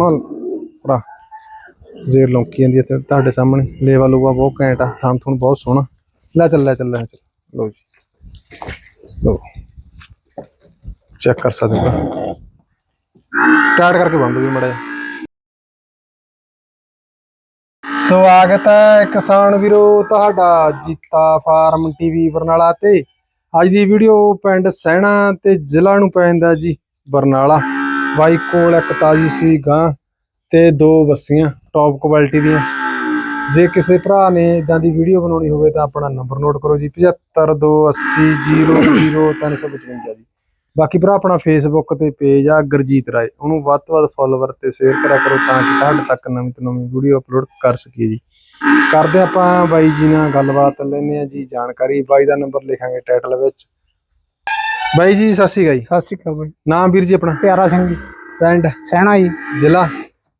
ਸੋਹਣਾ ਭਰਾ ਜੇਰ ਲੌਂਕੀ ਜਾਂਦੀ ਹੈ ਤੁਹਾਡੇ ਸਾਹਮਣੇ। ਲੇਵਾ ਲੂਵਾ ਬਹੁਤ ਘੈਂਟ ਆ। ਥਣ ਥਣ ਬਹੁਤ ਸੋਹਣਾ। ਲੈ ਚੱਲ ਲੈ ਚੱਲ ਲੈ ਚੱਲ। ਲੋ ਜੀ। ਲੋ ਚੈੱਕ ਕਰ ਸਕਦੇ ਹੋ। ਸਟਾਰਟ ਕਰਕੇ ਬੰਦ ਵੀ ਮੜਾ ਸਵਾਗਤ ਹੈ ਕਿਸਾਨ ਵੀਰੋ ਤੁਹਾਡਾ ਜੀਤਾ ਫਾਰਮ ਟੀਵੀ ਬਰਨਾਲਾ ਤੇ। ਅੱਜ ਦੀ ਵੀਡੀਓ ਪਿੰਡ ਸਹਿਣਾ ਤੇ ਜ਼ਿਲ੍ਹਾ ਨੂੰ ਪੈਂਦਾ ਜੀ ਬਰਨਾਲਾ। ਬਾਈ ਕੋਲ ਇੱਕ ਤਾਜੀ ਸੂਈ ਗਾਂ ਤੇ ਦੋ ਬੱਸੀਆਂ ਟੌਪ ਕੁਆਲਿਟੀ ਦੀਆਂ। ਜੇ ਕਿਸੇ ਭਰਾ ਨੇ ਇਦਾਂ ਦੀ ਵੀਡੀਓ ਬਣਾਉਣੀ ਹੋਵੇ ਤਾਂ ਆਪਣਾ ਨੰਬਰ ਨੋਟ ਕਰੋ ਜੀ 7528000355 ਜੀ। ਬਾਕੀ ਭਰਾ, ਆਪਣਾ ਫੇਸਬੁੱਕ ਤੇ ਪੇਜ ਆ, ਗੁਰਜੀਤ ਰਾਏ। ਉਹਨੂੰ ਵੱਧ ਤੋਂ ਵੱਧ ਫੋਲੋਵਰ ਤੇ ਸ਼ੇਅਰ ਕਰਿਆ ਕਰੋ ਤਾਂ ਕਿ ਤੁਹਾਡੇ ਤੱਕ ਨਵੀਂ ਤੋਂ ਨਵੀਂ ਵੀਡੀਓ ਅਪਲੋਡ ਕਰ ਸਕੀਏ ਜੀ। ਕਰਦੇ ਆਪਾਂ ਬਾਈ ਜੀ ਨਾਲ ਗੱਲਬਾਤ ਲੈਨੇ ਆ ਜੀ, ਜਾਣਕਾਰੀ। ਬਾਈ ਦਾ ਨੰਬਰ ਲਿਖਾਂਗੇ ਟਾਈਟਲ ਵਿੱਚ। ਬਾਈ ਜੀ ਸਤਿ ਸ਼੍ਰੀ ਅਕਾਲ ਜੀ। ਸਤਿ ਸ਼੍ਰੀ ਅਕਾਲ ਬਾਈ। ਨਾਮ ਵੀਰ ਜੀ ਆਪਣਾ? ਪਿਆਰਾ ਸਿੰਘ ਜੀ। ਪਿੰਡ? ਸਹਿਣਾ ਜੀ। ਜ਼ਿਲ੍ਹਾ?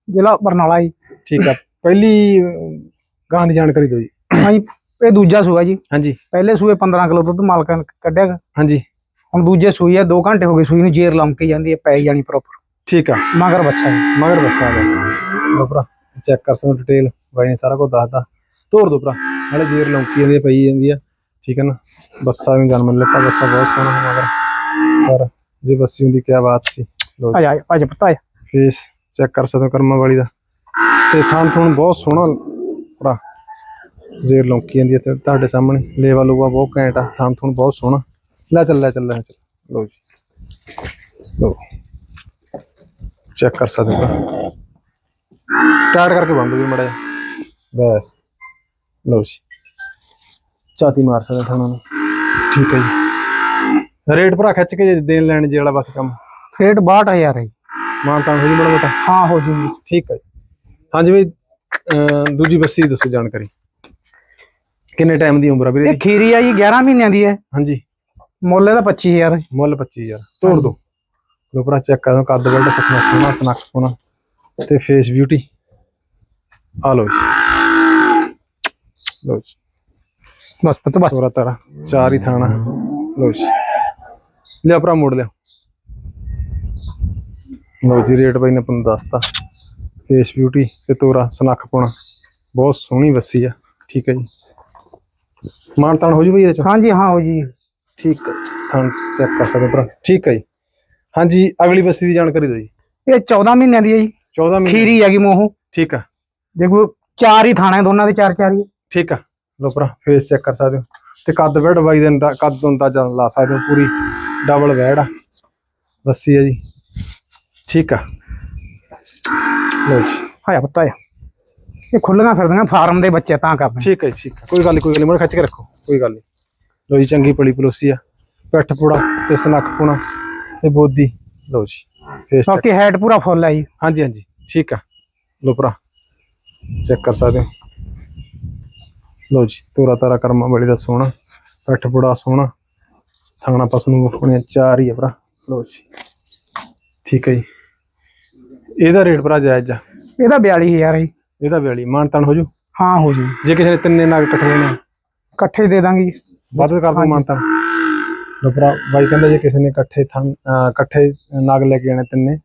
ਜ਼ਿਲ੍ਹਾ ਬਰਨਾਲਾ ਜੀ। ਠੀਕ ਆ। ਪਹਿਲੀ ਗਾਂ ਦੀ ਜਾਣਕਾਰੀ ਦਿਓ ਜੀ। ਹਾਂਜੀ ਇਹ ਦੂਜਾ ਸੂਆ ਜੀ। ਹਾਂਜੀ। ਪਹਿਲੇ ਸੂਏ 15 ਕਿਲੋ ਦੁੱਧ ਮਾਲਕਾਂ ਨੇ ਕੱਢਿਆ ਗਾ। ਹਾਂਜੀ। ਹੁਣ ਦੂਜੇ ਸੂਈ ਆ 2 ਘੰਟੇ ਹੋ ਗਏ ਸੂਈ ਨੂੰ ਜੇਰ ਲੰਮ ਕੇ ਜਾਂਦੀ ਹੈ ਪੈ ਜਾਣੀ ਪ੍ਰੋਪਰ ਠੀਕ ਆ। ਮਗਰ ਬੱਚਾ ਜੀ। ਮਗਰ ਬੱਸਾ ਆ ਲੋ ਭਰਾ ਚੈੱਕ ਕਰ ਸਕਦੇ ਡਿਟੇਲ ਬਾਈ ਨੇ ਸਾਰਾ ਕੁਝ ਦੱਸਦਾ ਤੋਰ ਦੋ ਭਰਾ। ਨਾਲੇ ਜੇਰ ਲੌਂਕੀ ਜਾਂਦੀ ਆ, ਪਈ ਜਾਂਦੀ ਆ। ਠੀਕ ਹੈ ਨਾ? ਬੱਸਾ ਵੀ ਜਨਮ ਲਿੱਤਾ ਬੱਸਾ ਬਹੁਤ ਸੋਹਣਾ ਹੈ ਮਗਰ। ਪਰ ਜੇ ਬੱਸੀ ਹੁੰਦੀ ਕੀ ਬਾਤ ਸੀ। ਲੋ ਆ ਜਾ ਆ ਜਾ ਪਤਾ ਆ ਫੇਸ ਚੈੱਕ ਕਰ ਸਕਦੇ ਹੋ ਕਰਮਾ ਵਾਲੀ ਦਾ। ਤੇ ਥਣ ਥਣ ਬਹੁਤ ਸੋਹਣਾ ਭਰਾ। ਜੇਰ ਲੌਂਕੀ ਜਾਂਦੀ ਹੈ ਤੇ ਤੁਹਾਡੇ ਸਾਹਮਣੇ। ਲੇਵਾ ਲੂਵਾ ਬਹੁਤ ਘੈਂਟ ਆ ਥਣ ਥਣ ਬਹੁਤ ਸੋਹਣਾ। ਲੈ ਚੱਲ ਲੈ ਚੱਲ ਲੈ ਚੱਲ। ਲੋ ਜੀ। ਲੋ ਚੈੱਕ ਕਰ ਸਕਦੇ ਹੋ ਸਟਾਰਟ ਕਰਕੇ ਬੰਦ ਵੀ ਮੜਾ ਬਸ। ਲੋ ਜੀ। ਚਾਤੀ ਮਾਰ ਸਕਦੇ ਥਾਣਾ। ਨੂੰ ਠੀਕ ਹੈ ਜੀ। ਰੇਟ ਭਰਾ ਖਿੱਚ ਕੇ ਦੇਣ ਲੈਣ ਜੇ ਵਾਲਾ ਬਸ ਕੰਮ। ਰੇਟ 62000 ਹੈ ਜੀ। ਮਾਨ ਤਾਂ ਹੋ ਜੀ ਮੜਾ ਮੋਟਾ। ਹਾਂ ਹੋ ਜੂਗੀ। ਠੀਕ ਹੈ ਜੀ। ਹਾਂਜੀ ਬਈ ਅਹ ਦੂਜੀ ਬੱਸੀ ਦੱਸੋ ਜਾਣਕਾਰੀ। ਕਿੰਨੇ ਟਾਈਮ ਦੀ ਉਮਰ ਆ ਵੀਰੇ ਇਹ ਦੀ ਖੀਰੀ ਆ ਜੀ 11 ਮਹੀਨਿਆਂ ਦੀ ਹੈ। ਹਾਂਜੀ ਮੁੱਲ ਇਹਦਾ 25000 ਹੈ। ਮੁੱਲ 25000 ਤੋੜ ਦੋ। ਲੋ ਭਰਾ ਚੈੱਕ ਕਰੋ ਕੱਦ ਬੈਲਟ ਸੁਖਣਾ ਸੋਹਣਾ ਸਨੱਖ ਸੋਹਣਾ ਤੇ ਫੇਸ ਬਿਊਟੀ ਆ ਲੋ ਜੀ। ਲੋ ਜੀ। ਬਸ ਪਤਾ ਬਸ। ਤੋਰਾ ਤਾਰਾ ਚਾਰ ਹੀ ਥਾਣਾ। ਲੋ ਜੀ। ਲਿਆ ਭਰਾ ਮੋੜ ਲਿਆ। ਲੋ ਜੀ ਰੇਟ ਬਾਈ ਨੇ ਤੁਹਾਨੂੰ ਦੱਸਤਾ। ਫੇਸ ਬਿਊਟੀ ਤੇ ਤੋਰਾ ਸਨੱਖ ਪਾਉਣਾ ਬਹੁਤ ਸੋਹਣੀ ਬੱਸੀ ਆ। ਠੀਕ ਹੈ ਜੀ। ਮਾਨ ਤਾਨ ਹੋ ਜੂ ਬਈ ਇਹਦੇ ਚ? ਹਾਂਜੀ ਹਾਂ ਹੋ ਜੀ। ਠੀਕ ਹੈ ਚੈੱਕ ਕਰ ਸਕਦੇ ਭਰਾ। ਠੀਕ ਹੈ ਜੀ। ਹਾਂਜੀ ਅਗਲੀ ਬੱਸੀ ਦੀ ਜਾਣਕਾਰੀ ਦਿਓ ਜੀ। ਇਹ 14 ਮਹੀਨਿਆਂ ਦੀ ਹੈ ਜੀ। 14 ਮਹੀਨੇ ਖੀਰੀ ਹੈਗੀ ਮੋਹ। ਠੀਕ ਆ। ਦੇਖੋ ਚਾਰ ਹੀ ਥਾਣੇ ਦੋਨਾਂ ਦੇ ਚਾਰ ਚਾਰ ਹੀ। ਠੀਕ ਆ। ਲੋ ਭਰਾ ਫੇਸ ਚੈੱਕ ਕਰ ਸਕਦੇ ਹੋ। ਤੇ ਕੱਦ ਬੈਡ ਬਾਈ ਦੇ ਕੱਦ ਤੋਂ ਅੰਦਾਜ਼ਾ ਲਾ ਸਕਦੇ ਹੋ ਪੂਰੀ। ਡਬਲ ਬੈਡ ਆ। ਬੱਸੀ ਆ ਜੀ। ਠੀਕ ਆ। ਲੋ ਜੀ। ਆ ਜਾ ਪਤਾ ਆ। ਇਹ ਖੁੱਲੀਆਂ ਫਿਰਦੀਆਂ ਫਾਰਮ ਦੇ ਬੱਚੇ ਤਾਂ ਕਰਦੇ। ਠੀਕ ਹੈ ਠੀਕ ਆ। ਕੋਈ ਗੱਲ ਨਹੀਂ ਕੋਈ ਗੱਲ ਨਹੀਂ ਮੋੜ ਖਿੱਚ ਕੇ ਰੱਖੋ ਕੋਈ ਗੱਲ ਨਹੀਂ ਲੋ ਜੀ ਚੰਗੀ ਪਲੀ ਪਲੋਸੀ ਆ। ਪਿੱਠ ਪੁੜਾ ਤੇ ਸਨੱਖ ਪੁਣਾ ਤੇ ਬੋਦੀ। ਲੋ ਜੀ ਫੇਸ ਬਾਕੀ ਹੈਡ ਪੂਰਾ ਫੁੱਲ ਹੈ ਜੀ। ਹਾਂਜੀ ਹਾਂਜੀ ਠੀਕ ਆ। ਲੋ ਭਰਾ ਚੈੱਕ ਕਰ ਸਕਦੇ ਹੋ। ਲੋ ਜੀ ਤੋਰਾ ਤਾਰਾ ਕਰਮਾ ਬੜੀ ਦਾ ਸੋਹਣਾ ਪੱਠ ਬੜਾ ਸੋਹਣਾ। ਨੂੰ ਵਖਣੇ ਚਾਰ ਹੀ ਆ ਭਰਾ। ਲੋ ਜੀ। ਠੀਕ ਹੈ ਜੀ। ਇਹਦਾ ਰੇਟ ਭਰਾ ਜਾਇਜ਼ ਆ। ਇਹਦਾ 42000 ਹੈ। ਇਹਦਾ 42 ਮਾਨਤਾਨ ਹੋ ਜੂ? ਹਾਂ ਹੋ ਜੂ। ਜੇ ਕਿਸੇ ਨੇ ਤਿੰਨੇ ਨਾਗ ਇਕੱਠੇ ਲੈਣੇ ਆ, ਇਕੱਠੇ ਦੇ ਦਾਂਗੇ ਜੀ। ਵੱਧ ਕਰ ਦੋ। ਮਾਨਤਾਨ ਲੋ ਭਰਾ ਬਾਈ ਕਹਿੰਦਾ ਜੇ ਕਿਸੇ ਨੇ ਇਕੱਠੇ ਥਾਂ ਅਹ ਇਕੱਠੇ ਨਾਗ ਲੈ ਕੇ ਆਣੇ ਤਿੰਨੇ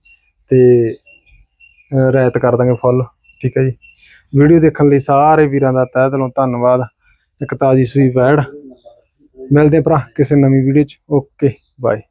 ਤੇ ਅਹ ਰਿਆਇਤ ਕਰ ਦਾਂਗੇ ਫੁੱਲ। ਠੀਕ ਹੈ ਜੀ। ਵੀਡੀਓ ਦੇਖਣ ਲਈ ਸਾਰੇ ਵੀਰਾਂ ਦਾ ਤਹਿ ਦਿਲੋਂ ਧੰਨਵਾਦ। ਇੱਕ ਤਾਜੀ ਸੂਈ ਵੈੜ ਮਿਲਦੇ ਭਰਾ ਕਿਸੇ ਨਵੀਂ ਵੀਡੀਓ 'ਚ। Okay bye